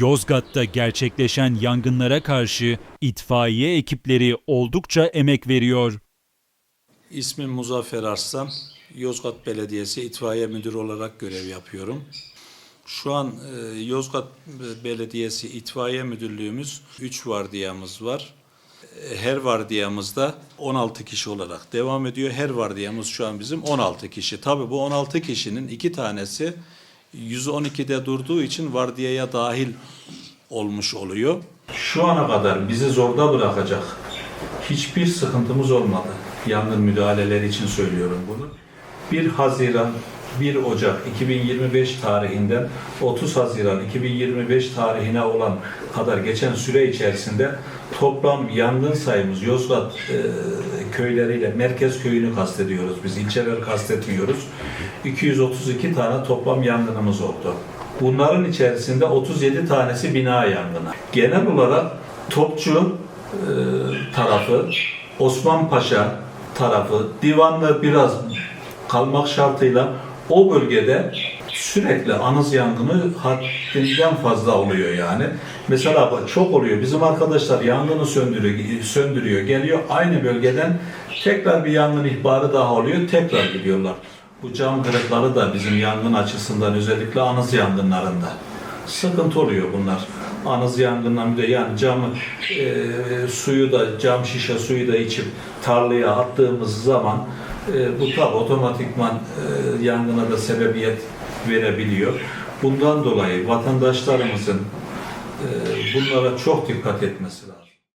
Yozgat'ta gerçekleşen yangınlara karşı itfaiye ekipleri oldukça emek veriyor. İsmim Muzaffer Arslan. Yozgat Belediyesi İtfaiye Müdürü olarak görev yapıyorum. Şu an e, Yozgat Belediyesi İtfaiye Müdürlüğümüz 3 vardiyamız var. E, Her vardiyamızda 16 kişi olarak devam ediyor. Her vardiyamız şu an bizim 16 kişi. Tabii bu 16 kişinin iki tanesi 112'de durduğu için vardiyaya dahil olmuş oluyor. Şu ana kadar bizi zorda bırakacak hiçbir sıkıntımız olmadı. Yangın müdahaleleri için söylüyorum bunu. 1 Haziran 1 Ocak 2025 tarihinden 30 Haziran 2025 tarihine olan kadar geçen süre içerisinde toplam yangın sayımız Yozgat e, köyleriyle merkez köyünü kastediyoruz biz ilçeleri kastetmiyoruz. 232 tane toplam yangınımız oldu. Bunların içerisinde 37 tanesi bina yangını. Genel olarak Topçu e, tarafı, Osman Paşa tarafı, divanlı biraz kalmak şartıyla o bölgede sürekli anız yangını haddinden fazla oluyor yani. Mesela çok oluyor. Bizim arkadaşlar yangını söndürüyor, söndürüyor, geliyor aynı bölgeden tekrar bir yangın ihbarı daha oluyor, tekrar gidiyorlar. Bu cam kırıkları da bizim yangın açısından özellikle anız yangınlarında sıkıntı oluyor bunlar. Anız yangından bir de yani camı e, suyu da cam şişe suyu da içip tarlaya attığımız zaman e, bu tabi otomatikman e, yangına da sebebiyet verebiliyor. Bundan dolayı vatandaşlarımızın e, bunlara çok dikkat etmesi lazım.